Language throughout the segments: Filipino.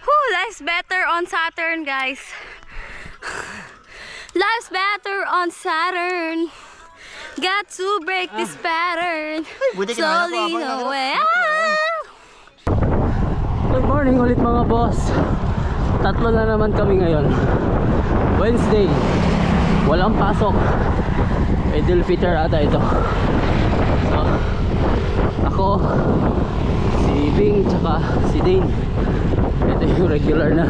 Whew, life's better on Saturn, guys. Life's better on Saturn. Got to break this pattern. kinaya ko Slowly away. Ah! Good morning ulit mga boss. Tatlo na naman kami ngayon. Wednesday. Walang pasok. Idil Peter ata ito. So, ako, si Bing, tsaka si Dane. Ito yung regular na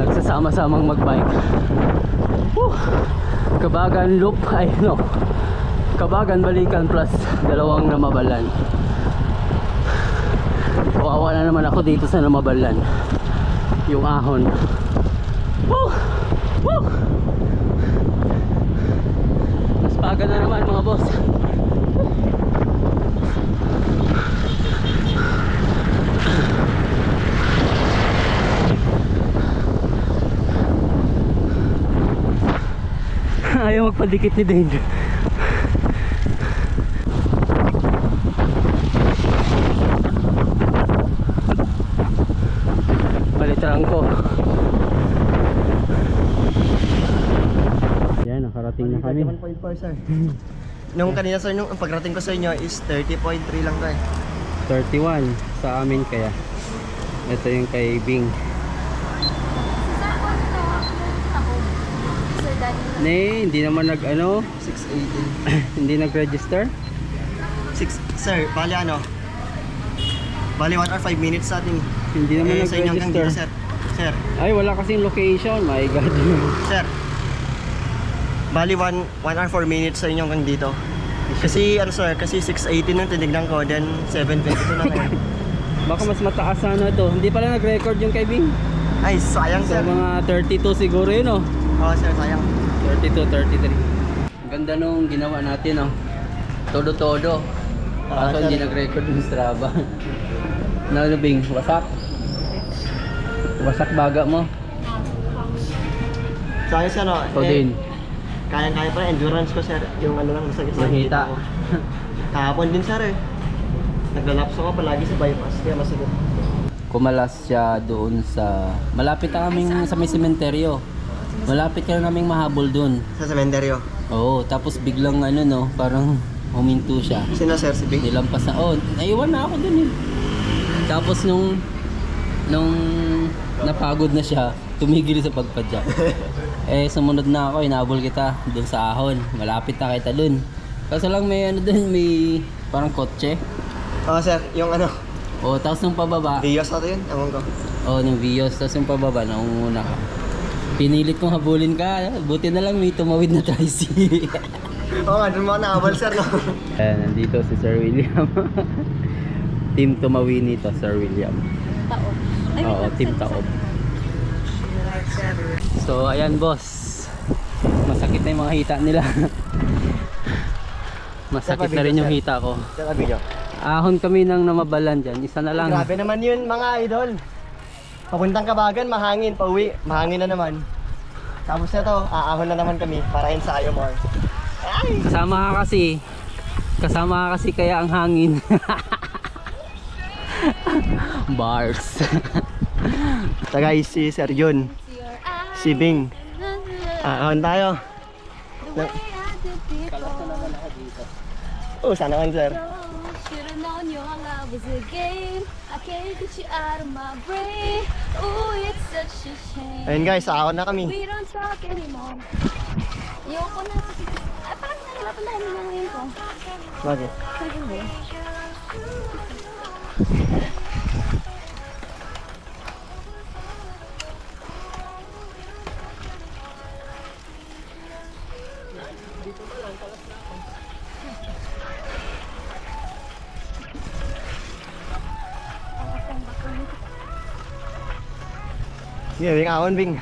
nagsasama-samang magbike. Whew! Kabagan loop, ay no. Kabagan balikan plus dalawang namabalan. Kawawa na naman ako dito sa namabalan. Yung ahon. Woo! Woo! Mas paga na naman mga boss. Ayaw magpadikit ni Dane. Palitran ko. Yan, nakarating na kami. 31.4 sir. Nung kanina sir, nung ang pagrating ko sa inyo is 30.3 lang tayo. 31 sa amin kaya. Ito yung kay Bing. Ne, hindi naman nag ano, 6.18. hindi nag-register. 6, sir, bali ano? Bali 1 or 5 minutes sa atin. Hindi naman Eh, dito nag-register. sir. Sir, Ay, wala kasing location. My God. sir. Bali 1, 1 or 4 minutes sa inyo hanggang dito. Kasi ano sir, kasi 6.18 nung tinignan ko, then 7.22 na ngayon. Baka mas mataas sana to. Hindi pala nag-record yung kay Bing. Ay, sayang So sir. mga 32 siguro yun oh. Oo sir, sayang. 32, 33. Ang ganda nung ginawa natin oh. Todo-todo. Ah, Kaso hindi sir. nag-record yung Strava. Ano ano Bing? Wasak? Wasak baga mo. Sayang sir, no? Ikaw din. Kaya-kaya pa endurance ko sir. Yung ano lang, masakit sa Mahita. Kahapon din sir eh. Naglalapso ko palagi sa bypass, kaya masakit. Kumalas siya doon sa... Malapit na kaming sa may sementeryo. Malapit ka na naming mahabol doon. Sa sementeryo. Oo, tapos biglang ano no, parang huminto siya. Sino sir, si Bing? Nilampas na, oh, naiwan na ako dun eh. Tapos nung, nung napagod na siya, tumigil sa pagpadyak. eh, sumunod na ako, inabol kita dun sa ahon. Malapit na kita dun. Kaso lang may ano dun, may parang kotse. Oo sir, yung ano, O, tapos nung pababa, Vios ata yun, ewan ko. o, yung Vios, tapos yung pababa, naunguna ka. Pinilit kong habulin ka, buti na lang may tumawid na tricycle. Oo nga, dun mo ako naabal sir, no? Ayan, nandito si Sir William. Team tumawini to, Sir William. Taon. Ay, Oo, team taob. So, ayan boss. Masakit na yung mga hita nila. Masakit na rin yung hita ko. Ahon kami ng namabalan dyan. Isa na lang. Grabe naman yun, mga idol. Papuntang Kabagan, mahangin, pauwi, mahangin na naman. Tapos na to, aahon na naman kami para ensayo more. Ay! Kasama ka kasi. Kasama ka kasi kaya ang hangin. Bars. So guys, si Sir Jun, si Bing. Aahon tayo. Na- Oh, sana man sir. Should've known your love was a game. Get you out of my brain. Ooh, it's such a shame. Ayun guys, aahon na kami. We don't talk anymore. Ayoko na. Ay, parang nahirapan na kami ngayon ko. Bakit? Sige mo. Sige, Bing, ahon Bing.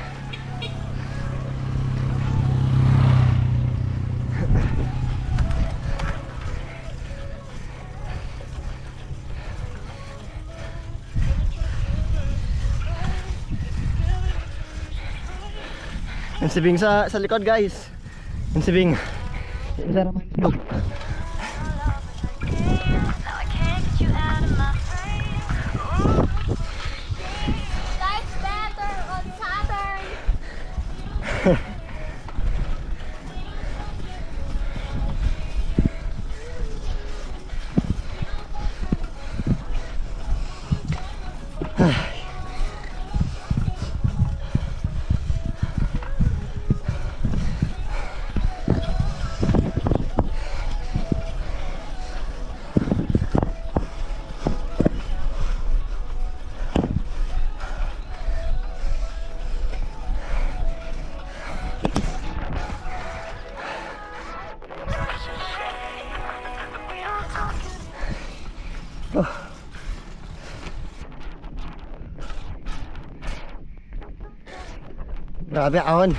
Yan si Bing sa, sa likod guys. Yan si Bing. Yan sa naman. Grabe ahon.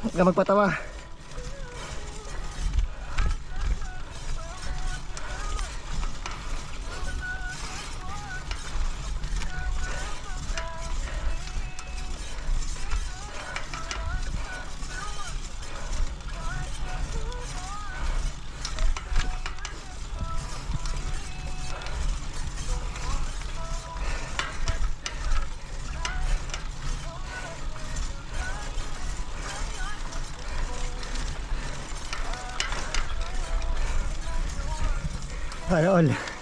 Huwag ka magpatawa. Ano all?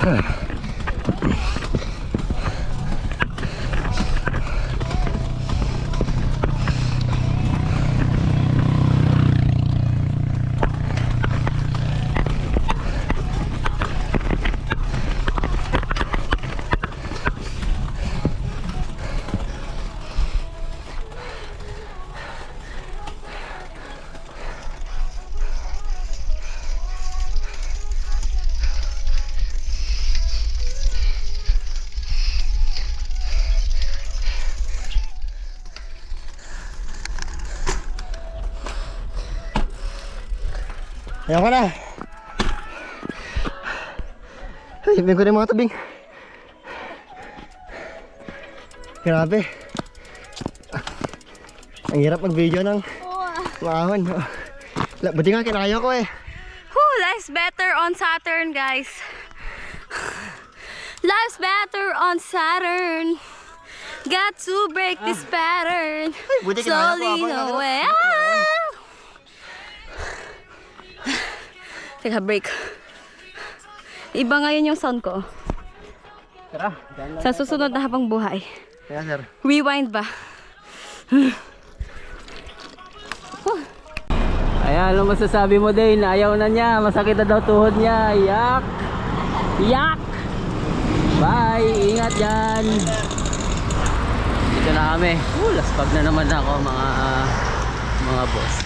Ayaw ka na. Ibig ko na mga tabing. Grabe. Ah, Ang hirap mag-video ng maahon. Buti nga kinaya ko eh. Whew, life's better on Saturn, guys. Life's better on Saturn. Got to break this pattern. kinaya ko Slowly away. Ah! Teka, break. Iba ngayon yung sound ko. Tara. Sa susunod na habang buhay. Kaya sir. Rewind ba? Ayan, ano masasabi mo din? Ayaw na niya. Masakit na daw tuhod niya. Yak! Yak! Bye! Ingat yan! Dito na kami. Uh, laspag na naman ako mga mga boss.